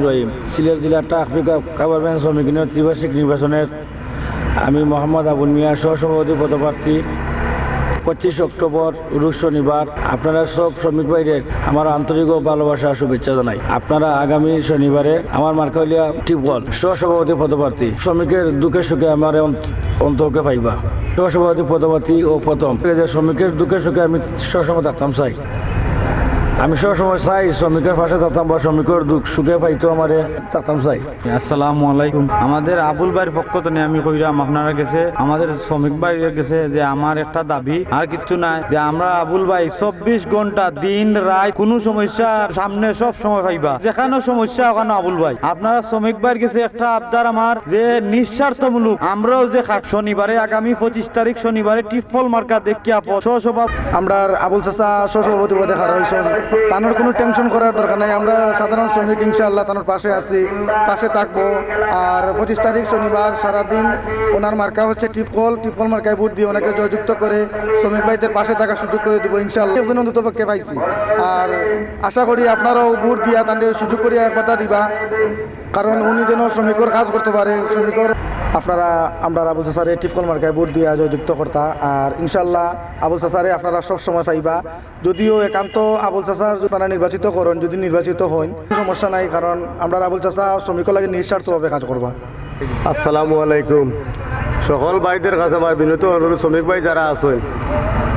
রহিম। নির্বাচনের আমি মোহাম্মদ আবুল মিয়া, সহসভাপতি, পদপ্রার্থী। পঁচিশ অক্টোবর রুশ শনিবার। আপনারা সব শ্রমিক ভাইদের আমার আন্তরিক ও ভালোবাসা, শুভেচ্ছা জানাই। আপনারা আগামী শনিবারে আমার মার্কালিয়া টিপল সহসভাপতি, পদপ্রার্থী। শ্রমিকের দুঃখে সুখে আমার অন্ত- অন্তকে পাইবা। সহসভাপতি, পদপ্রার্থী ও প্রথম। শ্রমিকের দুঃখে সুখে আমি সবসময় থাকতাম চাই আমি সবসময় চাই শ্রমিকের পাশে থাকতাম বা শ্রমিকের দুঃখ সুখে পাইতো আমারে থাকতাম চাই। আসসালামু আলাইকুম। আমাদের আবুল ভাইয়ের পক্ষ থেকে আমি কইরাম আপনারা গেছে আমাদের শ্রমিক ভাই গেছে যে আমার একটা দাবি আর কিচ্ছু নাই যে আমরা আবুল ভাই চব্বিশ ঘণ্টা দিন রাত কোনো সমস্যা সামনে সব সময় পাইবা। যেখানে সমস্যা ওখানে আবুল ভাই। আপনারা শ্রমিক ভাইয়ের গেছে একটা আবদার আমার যে নিঃস্বার্থমূলক আমরাও যে শনিবারে আগামী পঁচিশ তারিখ শনিবারে টিফল মার্কা দেখিয়া সহসভা আমরা আবুল চাচা সহসভাপতি পদে খারা হয়েছে। তানোর কোনো টেনশন করার দরকার নাই। আমরা সাধারণ শ্রমিক ইনশাআল্লাহ তানোর পাশে আছি, পাশে থাকব। আর পঁচিশ তারিখ শনিবার সারাদিন ওনার মার্কা হচ্ছে টিপকল। টিপকল মার্কায় ভোট দিয়ে ওনাকে জয়যুক্ত করে শ্রমিক ভাইদের পাশে থাকার সুযোগ করে দিব ইনশাআল্লাহ। একদিন অন্তত পক্ষে পাইছি। আর আশা করি আপনারাও ভোট দিয়া তাদের সুযোগ করিয়া কথা দিবা। কারণ উনি যেন শ্রমিকর কাজ করতে পারে, শ্রমিকর আপনারা, আমরা আবুল সাসারে টিফকল মার্কায় ভোট দিয়া জয়যুক্ত কর্তা। আর ইনশাল্লাহ আবুল সাসারে আপনারা সব সময় পাইবা। যদিও একান্ত আবুল চাষা আপনারা নির্বাচিত করেন যদি নির্বাচিত হন কোনো সমস্যা নাই কারণ আমরা আবুল চাষা শ্রমিক লাগে নিঃস্বার্থভাবে কাজ করবা। আসসালামু আলাইকুম। সকল ভাইদের কাছে আমার বিনীত অনুরোধ শ্রমিক ভাই যারা আছেন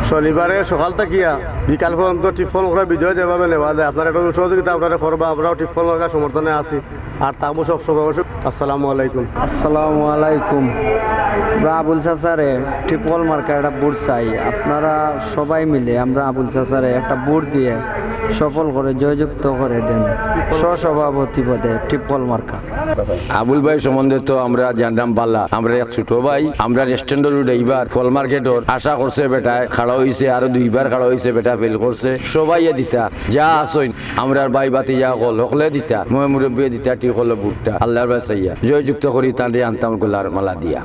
শনিবারে সকাল থাকিয়া বিকাল পর্যন্ত টিফল করে বিজয় যেভাবে নেওয়া যায় আপনার একটা সহযোগিতা আপনারা করবা আমরাও টিফল করার সমর্থনে আছি আর তামু সব সময় আসসালামু আলাইকুম। আসসালামু আলাইকুম। আবুল চাচারে ট্রিপল মার্কা একটা বুট চাই আপনারা সবাই মিলে আমরা আবুল চাচারে একটা বুট দিয়ে সফল করে, জয়যুক্ত করে দেন। সহসভাপতি পদে ট্রিপল মার্কা। আবুল ভাই সম্বন্ধে তো আমরা জানতাম পাল্লা। আমরা এক ছোট ভাই, আমরা রেস্টুরেন্টের উঠে এইবার ফল মার্কেটর। আশা করছে বেটায় খাড়া হয়েছে আরও দুইবার খাড়া হয়েছে বেটা ফেল করছে। সবাই দিতা, যা আসইন আমরা ভাই বাতি যা কল হকলে দিতা। মই মুরব্বী দিতা হলো বুটটা আল্লাহর চাইয়া জয়যুক্ত করি তাঁদের আনতাম গোলার মালা দিয়া।